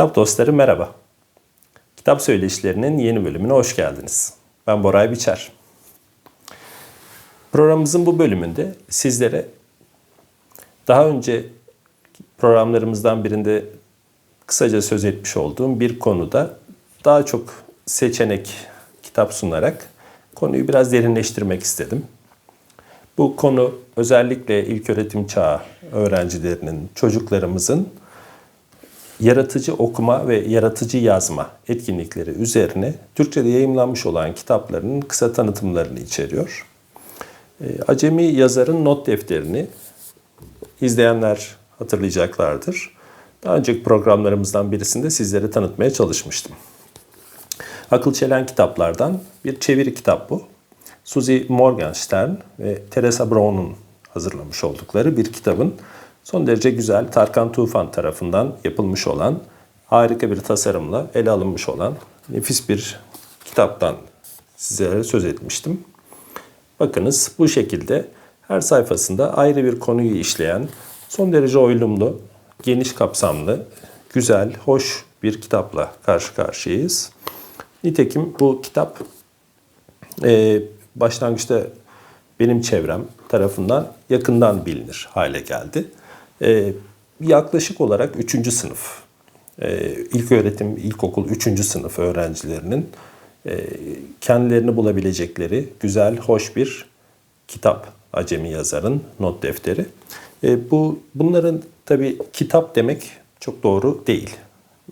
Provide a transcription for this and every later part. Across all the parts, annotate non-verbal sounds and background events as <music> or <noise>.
Kitap dostları merhaba. Kitap söyleşilerinin yeni bölümüne hoş geldiniz. Ben Boray Biçer. Programımızın bu bölümünde sizlere daha önce programlarımızdan birinde kısaca söz etmiş olduğum bir konuda daha çok seçenek kitap sunarak konuyu biraz derinleştirmek istedim. Bu konu özellikle ilköğretim çağı öğrencilerinin, çocuklarımızın yaratıcı okuma ve yaratıcı yazma etkinlikleri üzerine Türkçe'de yayımlanmış olan kitaplarının kısa tanıtımlarını içeriyor. Ee, Acemi yazarın not defterini izleyenler hatırlayacaklardır. Daha önceki programlarımızdan birisinde sizlere tanıtmaya çalışmıştım. Akıl çelen kitaplardan bir çeviri kitap bu. Suzy Morgenstern ve Teresa Brown'un hazırlamış oldukları bir kitabın son derece güzel Tarkan Tufan tarafından yapılmış olan harika bir tasarımla ele alınmış olan nefis bir kitaptan sizlere söz etmiştim. Bakınız bu şekilde her sayfasında ayrı bir konuyu işleyen son derece oylumlu, geniş kapsamlı, güzel, hoş bir kitapla karşı karşıyayız. Nitekim bu kitap e, başlangıçta benim çevrem tarafından yakından bilinir hale geldi. E, yaklaşık olarak 3. sınıf, e, ilk öğretim, ilkokul 3. sınıf öğrencilerinin e, kendilerini bulabilecekleri güzel, hoş bir kitap Acemi yazarın not defteri. E, bu Bunların tabi kitap demek çok doğru değil.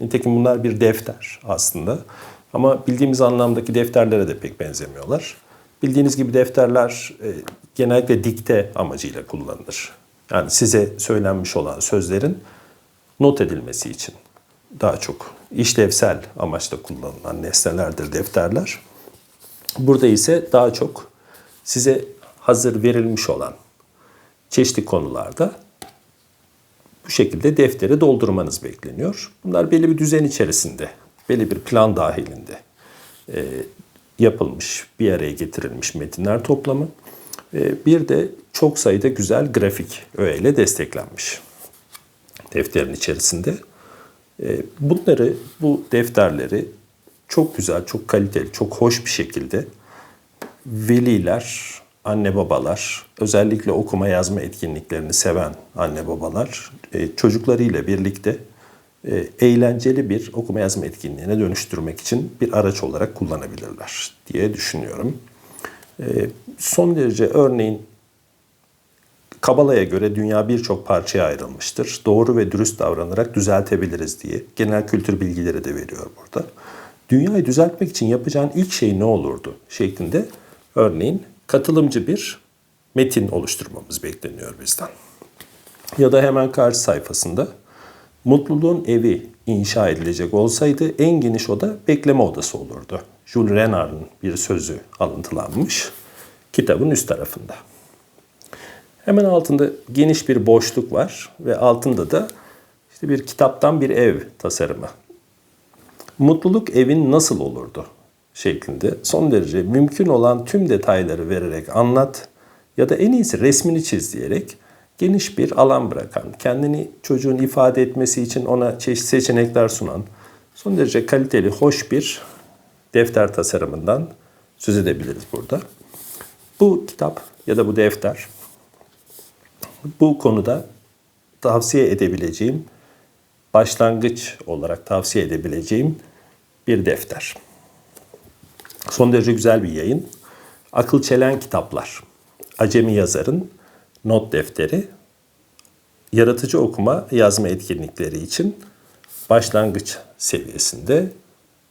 Nitekim bunlar bir defter aslında. Ama bildiğimiz anlamdaki defterlere de pek benzemiyorlar. Bildiğiniz gibi defterler e, genellikle dikte amacıyla kullanılır. Yani size söylenmiş olan sözlerin not edilmesi için daha çok işlevsel amaçla kullanılan nesnelerdir defterler. Burada ise daha çok size hazır verilmiş olan çeşitli konularda bu şekilde defteri doldurmanız bekleniyor. Bunlar belli bir düzen içerisinde, belli bir plan dahilinde e, yapılmış, bir araya getirilmiş metinler toplamı. E, bir de çok sayıda güzel grafik öğeyle desteklenmiş defterin içerisinde. E, bunları, bu defterleri çok güzel, çok kaliteli, çok hoş bir şekilde veliler, anne babalar, özellikle okuma yazma etkinliklerini seven anne babalar e, çocuklarıyla birlikte e, eğlenceli bir okuma yazma etkinliğine dönüştürmek için bir araç olarak kullanabilirler diye düşünüyorum. E, son derece örneğin Kabala'ya göre dünya birçok parçaya ayrılmıştır. Doğru ve dürüst davranarak düzeltebiliriz diye genel kültür bilgileri de veriyor burada. Dünyayı düzeltmek için yapacağın ilk şey ne olurdu şeklinde örneğin katılımcı bir metin oluşturmamız bekleniyor bizden. Ya da hemen karşı sayfasında mutluluğun evi inşa edilecek olsaydı en geniş oda bekleme odası olurdu. Jules Renard'ın bir sözü alıntılanmış kitabın üst tarafında. Hemen altında geniş bir boşluk var ve altında da işte bir kitaptan bir ev tasarımı. Mutluluk evin nasıl olurdu şeklinde son derece mümkün olan tüm detayları vererek anlat ya da en iyisi resmini çiz diyerek geniş bir alan bırakan, kendini çocuğun ifade etmesi için ona çeşitli seçenekler sunan, son derece kaliteli, hoş bir defter tasarımından söz edebiliriz burada. Bu kitap ya da bu defter bu konuda tavsiye edebileceğim, başlangıç olarak tavsiye edebileceğim bir defter. Son derece güzel bir yayın. Akıl çelen kitaplar. Acemi yazarın not defteri. Yaratıcı okuma yazma etkinlikleri için başlangıç seviyesinde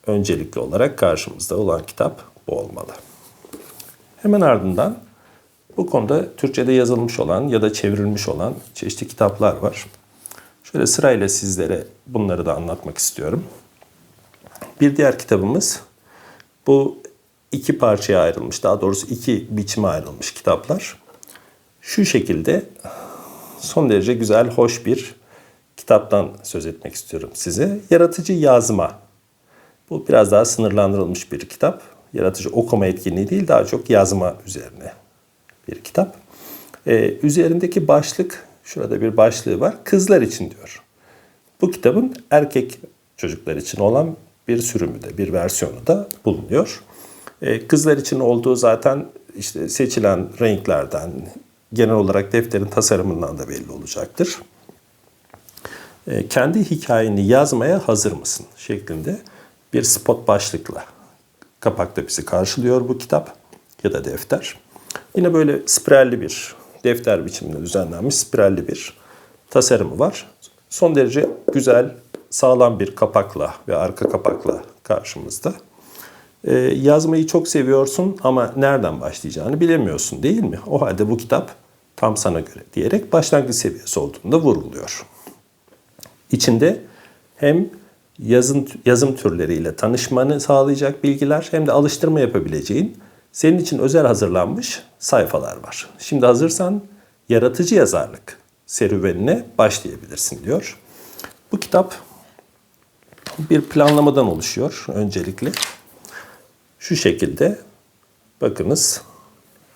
öncelikli olarak karşımızda olan kitap bu olmalı. Hemen ardından bu konuda Türkçe'de yazılmış olan ya da çevrilmiş olan çeşitli kitaplar var. Şöyle sırayla sizlere bunları da anlatmak istiyorum. Bir diğer kitabımız bu iki parçaya ayrılmış, daha doğrusu iki biçime ayrılmış kitaplar. Şu şekilde son derece güzel, hoş bir kitaptan söz etmek istiyorum size. Yaratıcı yazma. Bu biraz daha sınırlandırılmış bir kitap. Yaratıcı okuma etkinliği değil, daha çok yazma üzerine bir kitap. Ee, üzerindeki başlık, şurada bir başlığı var. Kızlar için diyor. Bu kitabın erkek çocuklar için olan bir sürümü de, bir versiyonu da bulunuyor. E, kızlar için olduğu zaten işte seçilen renklerden, genel olarak defterin tasarımından da belli olacaktır. E, kendi hikayeni yazmaya hazır mısın şeklinde bir spot başlıkla kapakta bizi karşılıyor bu kitap ya da defter. Yine böyle spiralli bir defter biçiminde düzenlenmiş spiralli bir tasarımı var. Son derece güzel, sağlam bir kapakla ve arka kapakla karşımızda. Ee, yazmayı çok seviyorsun ama nereden başlayacağını bilemiyorsun değil mi? O halde bu kitap tam sana göre diyerek başlangıç seviyesi olduğunu da vurguluyor. İçinde hem yazın, yazım türleriyle tanışmanı sağlayacak bilgiler hem de alıştırma yapabileceğin senin için özel hazırlanmış sayfalar var. Şimdi hazırsan yaratıcı yazarlık serüvenine başlayabilirsin diyor. Bu kitap bir planlamadan oluşuyor öncelikle. Şu şekilde bakınız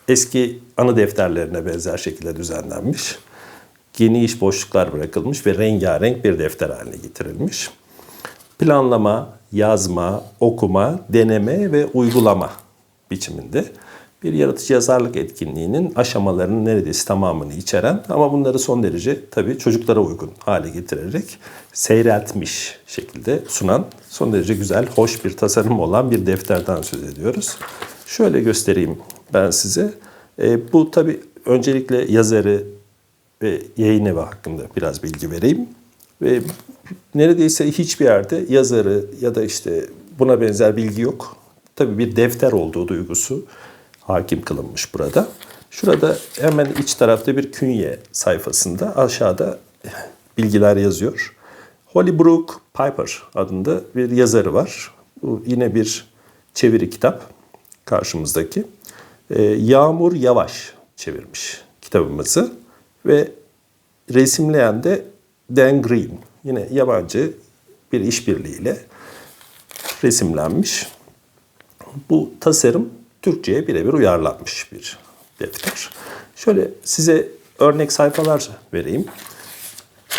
eski anı defterlerine benzer şekilde düzenlenmiş. Geniş boşluklar bırakılmış ve rengarenk bir defter haline getirilmiş. Planlama, yazma, okuma, deneme ve uygulama biçiminde bir yaratıcı yazarlık etkinliğinin aşamalarının neredeyse tamamını içeren ama bunları son derece tabii çocuklara uygun hale getirerek seyreltmiş şekilde sunan son derece güzel, hoş bir tasarım olan bir defterden söz ediyoruz. Şöyle göstereyim ben size. E, bu tabii öncelikle yazarı ve yayın evi hakkında biraz bilgi vereyim. Ve neredeyse hiçbir yerde yazarı ya da işte buna benzer bilgi yok. Tabii bir defter olduğu duygusu hakim kılınmış burada. Şurada hemen iç tarafta bir künye sayfasında aşağıda bilgiler yazıyor. Hollybrook Piper adında bir yazarı var. Bu yine bir çeviri kitap karşımızdaki. Ee, Yağmur Yavaş çevirmiş kitabımızı ve resimleyen de Dan Green. Yine yabancı bir işbirliğiyle resimlenmiş. Bu tasarım Türkçe'ye birebir uyarlanmış bir defter. Şöyle size örnek sayfalar vereyim.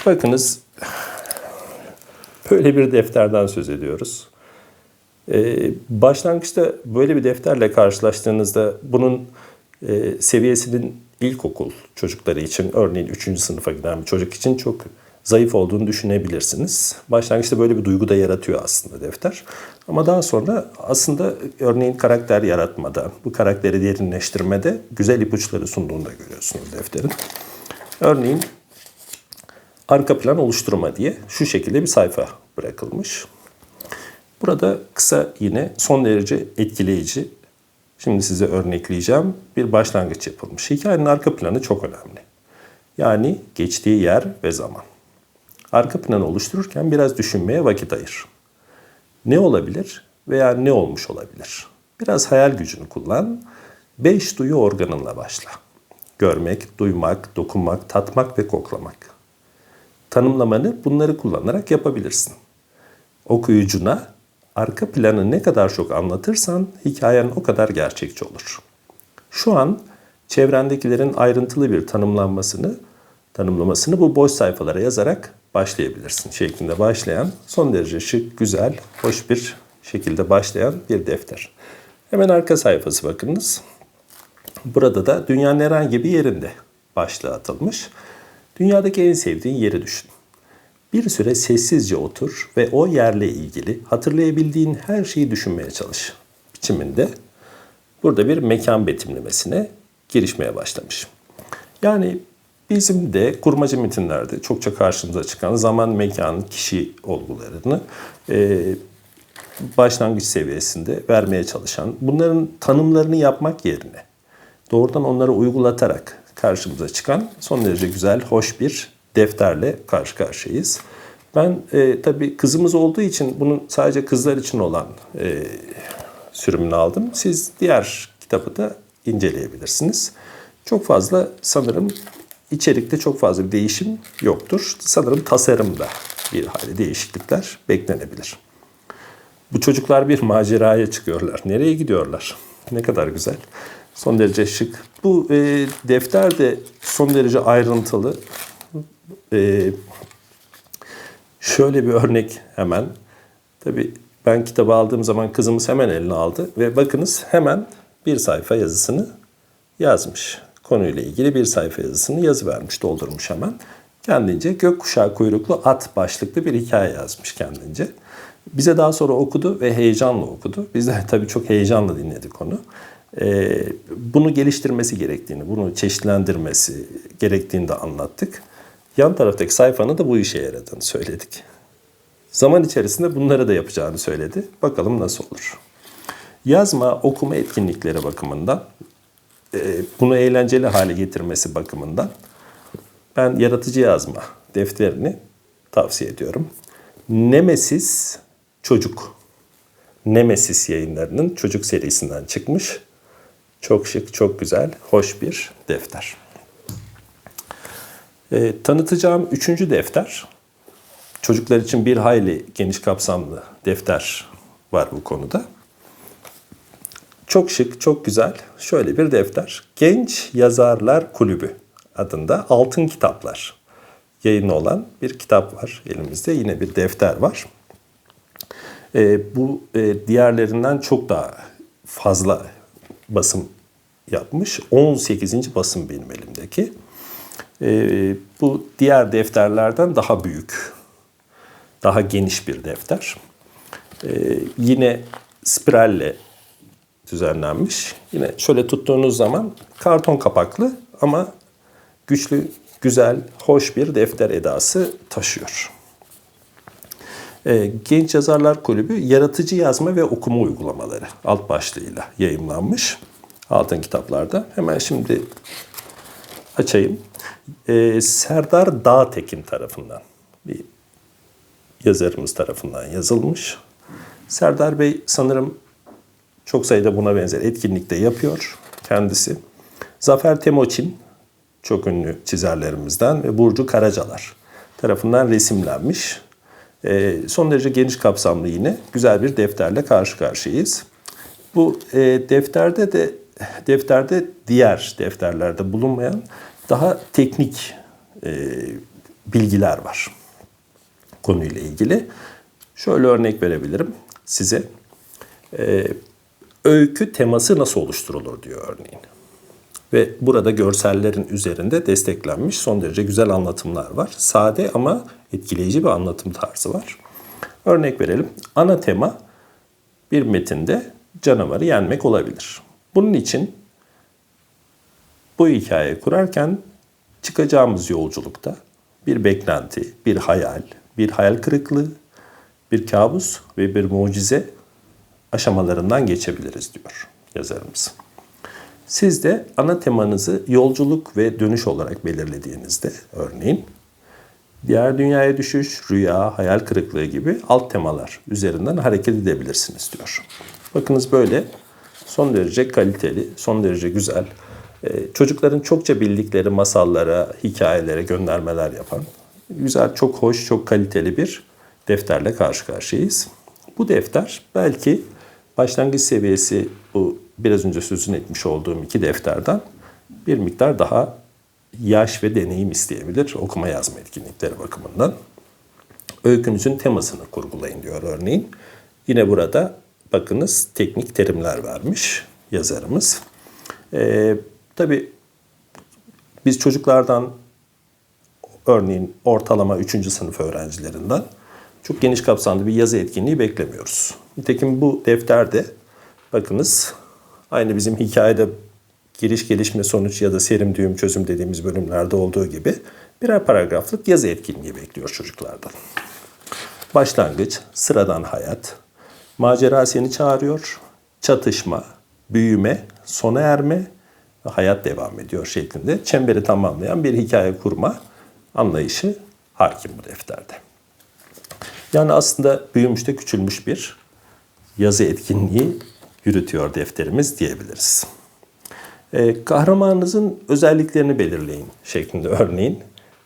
Bakınız böyle bir defterden söz ediyoruz. Ee, başlangıçta böyle bir defterle karşılaştığınızda bunun e, seviyesinin ilkokul çocukları için örneğin 3. sınıfa giden bir çocuk için çok zayıf olduğunu düşünebilirsiniz. Başlangıçta böyle bir duygu da yaratıyor aslında defter. Ama daha sonra aslında örneğin karakter yaratmada, bu karakteri derinleştirmede güzel ipuçları sunduğunu da görüyorsunuz defterin. Örneğin arka plan oluşturma diye şu şekilde bir sayfa bırakılmış. Burada kısa yine son derece etkileyici, şimdi size örnekleyeceğim bir başlangıç yapılmış. Hikayenin arka planı çok önemli. Yani geçtiği yer ve zaman. Arka planı oluştururken biraz düşünmeye vakit ayır. Ne olabilir veya ne olmuş olabilir? Biraz hayal gücünü kullan. Beş duyu organınla başla. Görmek, duymak, dokunmak, tatmak ve koklamak. Tanımlamanı bunları kullanarak yapabilirsin. Okuyucuna arka planı ne kadar çok anlatırsan hikayen o kadar gerçekçi olur. Şu an çevrendekilerin ayrıntılı bir tanımlanmasını, tanımlamasını bu boş sayfalara yazarak başlayabilirsin şeklinde başlayan son derece şık, güzel, hoş bir şekilde başlayan bir defter. Hemen arka sayfası bakınız. Burada da dünyanın herhangi bir yerinde başlığı atılmış. Dünyadaki en sevdiğin yeri düşün. Bir süre sessizce otur ve o yerle ilgili hatırlayabildiğin her şeyi düşünmeye çalış. Biçiminde burada bir mekan betimlemesine girişmeye başlamış. Yani Bizim de kurmaca metinlerde çokça karşımıza çıkan zaman, mekan, kişi olgularını e, başlangıç seviyesinde vermeye çalışan, bunların tanımlarını yapmak yerine doğrudan onları uygulatarak karşımıza çıkan son derece güzel, hoş bir defterle karşı karşıyayız. Ben e, tabii kızımız olduğu için bunun sadece kızlar için olan e, sürümünü aldım. Siz diğer kitabı da inceleyebilirsiniz. Çok fazla sanırım İçerikte çok fazla bir değişim yoktur. Sanırım tasarımda bir hali değişiklikler beklenebilir. Bu çocuklar bir maceraya çıkıyorlar. Nereye gidiyorlar? Ne kadar güzel. Son derece şık. Bu e, defter de son derece ayrıntılı. E, şöyle bir örnek hemen. Tabii ben kitabı aldığım zaman kızımız hemen eline aldı ve bakınız hemen bir sayfa yazısını yazmış. Konuyla ilgili bir sayfa yazısını yazı vermiş, doldurmuş hemen. Kendince gökkuşağı kuyruklu at başlıklı bir hikaye yazmış kendince. Bize daha sonra okudu ve heyecanla okudu. Biz de <laughs> tabii çok heyecanla dinledik onu. Ee, bunu geliştirmesi gerektiğini, bunu çeşitlendirmesi gerektiğini de anlattık. Yan taraftaki sayfanın da bu işe yaradığını söyledik. Zaman içerisinde bunları da yapacağını söyledi. Bakalım nasıl olur. Yazma, okuma etkinlikleri bakımından, bunu eğlenceli hale getirmesi bakımından ben yaratıcı yazma defterini tavsiye ediyorum. Nemesis Çocuk. Nemesis yayınlarının çocuk serisinden çıkmış. Çok şık, çok güzel, hoş bir defter. E, tanıtacağım üçüncü defter. Çocuklar için bir hayli geniş kapsamlı defter var bu konuda. Çok şık, çok güzel. Şöyle bir defter. Genç Yazarlar Kulübü adında Altın Kitaplar yayını olan bir kitap var elimizde. Yine bir defter var. E, bu e, diğerlerinden çok daha fazla basım yapmış. 18. basım benim elimdeki. E, bu diğer defterlerden daha büyük, daha geniş bir defter. E, yine spiralle düzenlenmiş. Yine şöyle tuttuğunuz zaman karton kapaklı ama güçlü, güzel, hoş bir defter edası taşıyor. E, Genç Yazarlar Kulübü yaratıcı yazma ve okuma uygulamaları alt başlığıyla yayımlanmış altın kitaplarda. Hemen şimdi açayım. E, Serdar Dağtekin tarafından bir yazarımız tarafından yazılmış. Serdar Bey sanırım çok sayıda buna benzer etkinlikte yapıyor kendisi. Zafer Temoçin çok ünlü çizerlerimizden ve Burcu Karacalar tarafından resimlenmiş. E, son derece geniş kapsamlı yine güzel bir defterle karşı karşıyayız. Bu e, defterde de defterde diğer defterlerde bulunmayan daha teknik e, bilgiler var konuyla ilgili. Şöyle örnek verebilirim size. E, öykü teması nasıl oluşturulur diyor örneğin. Ve burada görsellerin üzerinde desteklenmiş son derece güzel anlatımlar var. Sade ama etkileyici bir anlatım tarzı var. Örnek verelim. Ana tema bir metinde canavarı yenmek olabilir. Bunun için bu hikayeyi kurarken çıkacağımız yolculukta bir beklenti, bir hayal, bir hayal kırıklığı, bir kabus ve bir mucize aşamalarından geçebiliriz diyor yazarımız. Siz de ana temanızı yolculuk ve dönüş olarak belirlediğinizde örneğin diğer dünyaya düşüş, rüya, hayal kırıklığı gibi alt temalar üzerinden hareket edebilirsiniz diyor. Bakınız böyle son derece kaliteli, son derece güzel, e, çocukların çokça bildikleri masallara, hikayelere göndermeler yapan güzel, çok hoş, çok kaliteli bir defterle karşı karşıyayız. Bu defter belki başlangıç seviyesi bu biraz önce sözünü etmiş olduğum iki defterden bir miktar daha yaş ve deneyim isteyebilir okuma yazma etkinlikleri bakımından. Öykünüzün temasını kurgulayın diyor örneğin. Yine burada bakınız teknik terimler vermiş yazarımız. Ee, tabii biz çocuklardan örneğin ortalama 3. sınıf öğrencilerinden çok geniş kapsamlı bir yazı etkinliği beklemiyoruz. Nitekim bu defterde bakınız aynı bizim hikayede giriş gelişme sonuç ya da serim düğüm çözüm dediğimiz bölümlerde olduğu gibi birer paragraflık yazı etkinliği bekliyor çocuklardan. Başlangıç, sıradan hayat, macera seni çağırıyor, çatışma, büyüme, sona erme ve hayat devam ediyor şeklinde çemberi tamamlayan bir hikaye kurma anlayışı hakim bu defterde. Yani aslında büyümüş de küçülmüş bir yazı etkinliği yürütüyor defterimiz diyebiliriz. Ee, kahramanınızın özelliklerini belirleyin şeklinde örneğin.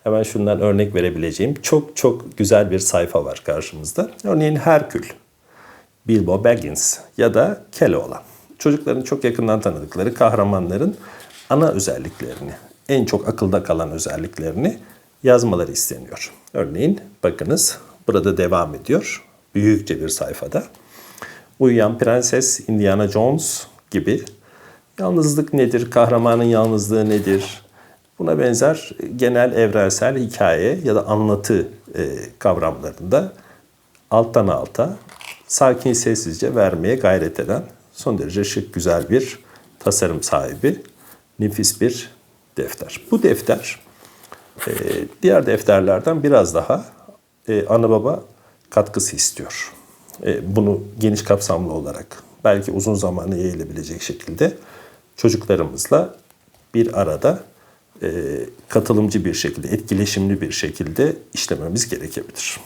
Hemen şundan örnek verebileceğim çok çok güzel bir sayfa var karşımızda. Örneğin Herkül, Bilbo Baggins ya da Keloğlan. Çocukların çok yakından tanıdıkları kahramanların ana özelliklerini, en çok akılda kalan özelliklerini yazmaları isteniyor. Örneğin bakınız burada devam ediyor. büyükçe bir sayfada. Uyuyan Prenses, Indiana Jones gibi yalnızlık nedir, kahramanın yalnızlığı nedir, buna benzer genel evrensel hikaye ya da anlatı e, kavramlarında alttan alta sakin sessizce vermeye gayret eden son derece şık güzel bir tasarım sahibi nefis bir defter. Bu defter e, diğer defterlerden biraz daha e, ana baba katkısı istiyor. E, bunu geniş kapsamlı olarak belki uzun zamanı yayılabilecek şekilde çocuklarımızla bir arada e, katılımcı bir şekilde, etkileşimli bir şekilde işlememiz gerekebilir.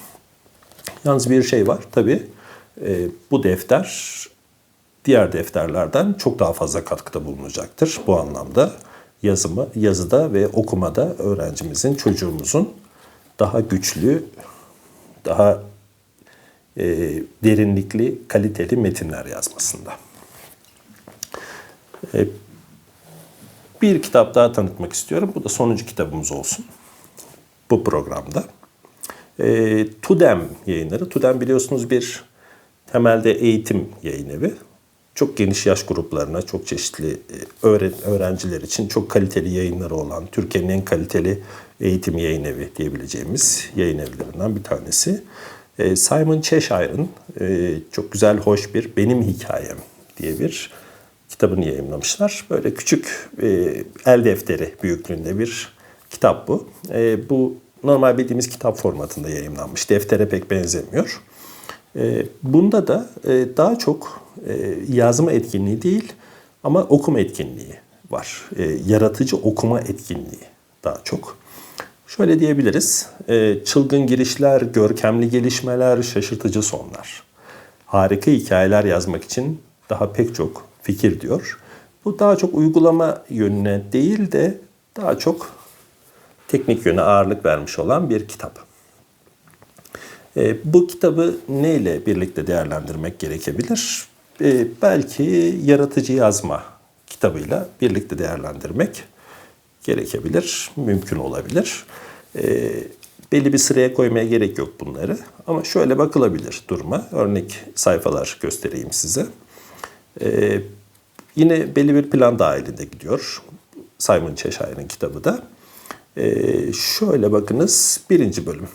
Yalnız bir şey var tabii e, bu defter diğer defterlerden çok daha fazla katkıda bulunacaktır bu anlamda. Yazımı, yazıda ve okumada öğrencimizin, çocuğumuzun daha güçlü, daha e, derinlikli, kaliteli metinler yazmasında. E, bir kitap daha tanıtmak istiyorum. Bu da sonuncu kitabımız olsun bu programda. E, Tudem yayınları. Tudem biliyorsunuz bir temelde eğitim yayın evi. Çok geniş yaş gruplarına, çok çeşitli e, öğrenciler için çok kaliteli yayınları olan, Türkiye'nin en kaliteli eğitim yayın evi diyebileceğimiz yayın evlerinden bir tanesi. E, Simon Cheshire'ın e, çok güzel, hoş bir Benim Hikayem diye bir kitabını yayınlamışlar. Böyle küçük el defteri büyüklüğünde bir kitap bu. Bu normal bildiğimiz kitap formatında yayınlanmış. Deftere pek benzemiyor. Bunda da e, daha çok e, yazma etkinliği değil ama okuma etkinliği var. E, yaratıcı okuma etkinliği daha çok. Şöyle diyebiliriz. Çılgın girişler, görkemli gelişmeler, şaşırtıcı sonlar. Harika hikayeler yazmak için daha pek çok fikir diyor. Bu daha çok uygulama yönüne değil de daha çok teknik yöne ağırlık vermiş olan bir kitap. E, bu kitabı neyle birlikte değerlendirmek gerekebilir? E, belki yaratıcı yazma kitabıyla birlikte değerlendirmek gerekebilir, mümkün olabilir. E, belli bir sıraya koymaya gerek yok bunları. Ama şöyle bakılabilir duruma. Örnek sayfalar göstereyim size. E, yine belli bir plan dahilinde gidiyor. Simon Cheshire'ın kitabı da. E, şöyle bakınız birinci bölüm.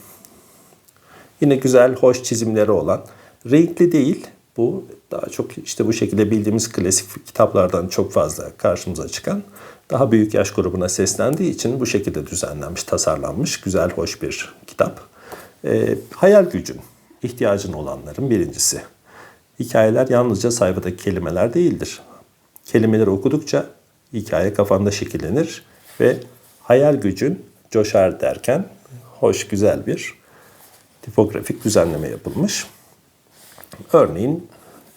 Yine güzel, hoş çizimleri olan. Renkli değil. Bu daha çok işte bu şekilde bildiğimiz klasik kitaplardan çok fazla karşımıza çıkan daha büyük yaş grubuna seslendiği için bu şekilde düzenlenmiş, tasarlanmış güzel, hoş bir kitap. E, hayal gücün, ihtiyacın olanların birincisi. Hikayeler yalnızca sayfadaki kelimeler değildir. Kelimeleri okudukça hikaye kafanda şekillenir ve hayal gücün coşar derken hoş, güzel bir tipografik düzenleme yapılmış. Örneğin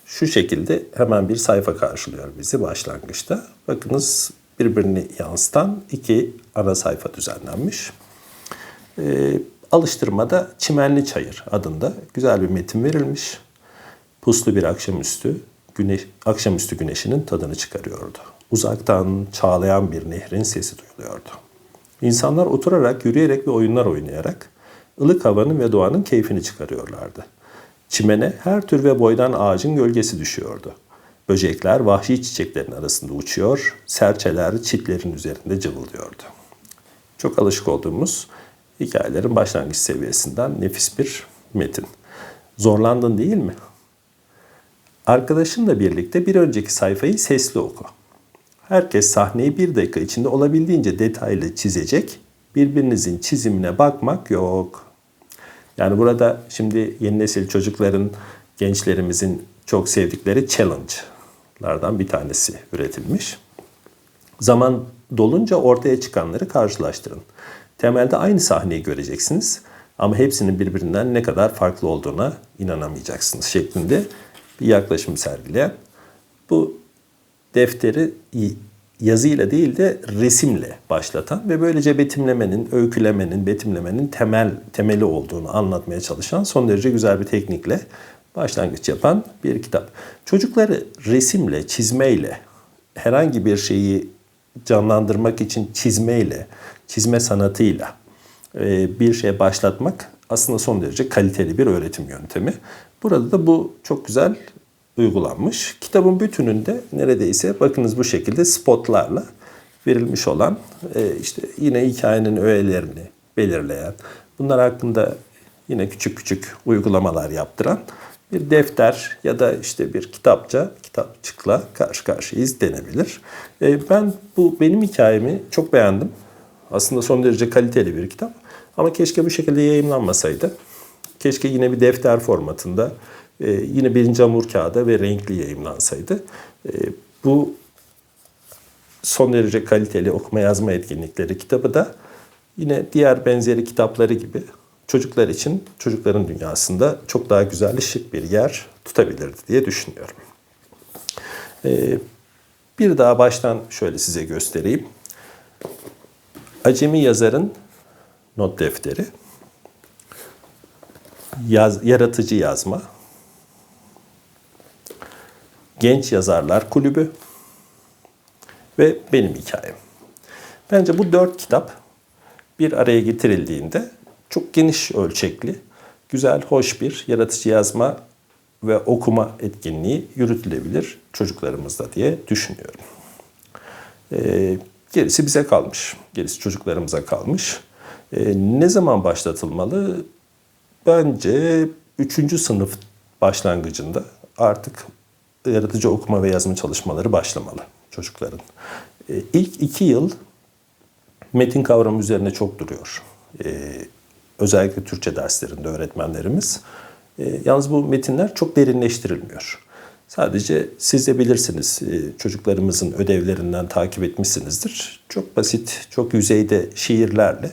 şu şekilde hemen bir sayfa karşılıyor bizi başlangıçta. Bakınız birbirini yansıtan iki ana sayfa düzenlenmiş. Ee, alıştırmada Çimenli Çayır adında güzel bir metin verilmiş. Puslu bir akşamüstü, güneş, akşamüstü güneşinin tadını çıkarıyordu. Uzaktan çağlayan bir nehrin sesi duyuluyordu. İnsanlar oturarak, yürüyerek ve oyunlar oynayarak ılık havanın ve doğanın keyfini çıkarıyorlardı. Çimene her tür ve boydan ağacın gölgesi düşüyordu. Böcekler vahşi çiçeklerin arasında uçuyor, serçeler çitlerin üzerinde cıvıldıyordu. Çok alışık olduğumuz hikayelerin başlangıç seviyesinden nefis bir metin. Zorlandın değil mi? Arkadaşınla birlikte bir önceki sayfayı sesli oku. Herkes sahneyi bir dakika içinde olabildiğince detaylı çizecek, birbirinizin çizimine bakmak yok. Yani burada şimdi yeni nesil çocukların, gençlerimizin çok sevdikleri challenge'lardan bir tanesi üretilmiş. Zaman dolunca ortaya çıkanları karşılaştırın. Temelde aynı sahneyi göreceksiniz ama hepsinin birbirinden ne kadar farklı olduğuna inanamayacaksınız şeklinde bir yaklaşım sergileyen bu defteri yazıyla değil de resimle başlatan ve böylece betimlemenin, öykülemenin, betimlemenin temel temeli olduğunu anlatmaya çalışan son derece güzel bir teknikle başlangıç yapan bir kitap. Çocukları resimle, çizmeyle, herhangi bir şeyi canlandırmak için çizmeyle, çizme sanatıyla e, bir şeye başlatmak aslında son derece kaliteli bir öğretim yöntemi. Burada da bu çok güzel uygulanmış. Kitabın bütününde neredeyse bakınız bu şekilde spotlarla verilmiş olan e, işte yine hikayenin öğelerini belirleyen, bunlar hakkında yine küçük küçük uygulamalar yaptıran bir defter ya da işte bir kitapça, kitapçıkla karşı karşıyayız denebilir. E, ben bu benim hikayemi çok beğendim. Aslında son derece kaliteli bir kitap. Ama keşke bu şekilde yayınlanmasaydı. Keşke yine bir defter formatında, e, yine birinci hamur kağıda ve renkli yayınlansaydı. E, bu son derece kaliteli okuma yazma etkinlikleri kitabı da yine diğer benzeri kitapları gibi çocuklar için çocukların dünyasında çok daha güzel şık bir yer tutabilirdi diye düşünüyorum. Ee, bir daha baştan şöyle size göstereyim. Acemi yazarın not defteri, yaz, yaratıcı yazma, genç yazarlar kulübü ve benim hikayem. Bence bu dört kitap bir araya getirildiğinde çok geniş ölçekli, güzel, hoş bir yaratıcı yazma ve okuma etkinliği yürütülebilir çocuklarımızda diye düşünüyorum. Ee, gerisi bize kalmış. Gerisi çocuklarımıza kalmış. Ee, ne zaman başlatılmalı? Bence 3. sınıf başlangıcında artık yaratıcı okuma ve yazma çalışmaları başlamalı çocukların. Ee, ilk iki yıl metin kavramı üzerine çok duruyor. Ee, özellikle Türkçe derslerinde öğretmenlerimiz. Ee, yalnız bu metinler çok derinleştirilmiyor. Sadece siz de bilirsiniz e, çocuklarımızın ödevlerinden takip etmişsinizdir. Çok basit, çok yüzeyde şiirlerle.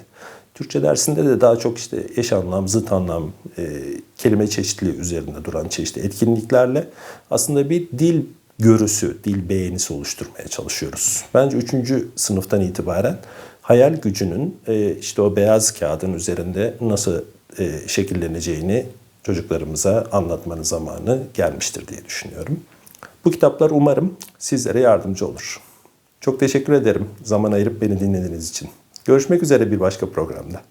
Türkçe dersinde de daha çok işte eş anlam, zıt anlam, e, kelime çeşitliliği üzerinde duran çeşitli etkinliklerle aslında bir dil görüsü, dil beğenisi oluşturmaya çalışıyoruz. Bence üçüncü sınıftan itibaren hayal gücünün e, işte o beyaz kağıdın üzerinde nasıl e, şekilleneceğini çocuklarımıza anlatmanın zamanı gelmiştir diye düşünüyorum. Bu kitaplar umarım sizlere yardımcı olur. Çok teşekkür ederim zaman ayırıp beni dinlediğiniz için. Görüşmek üzere bir başka programda.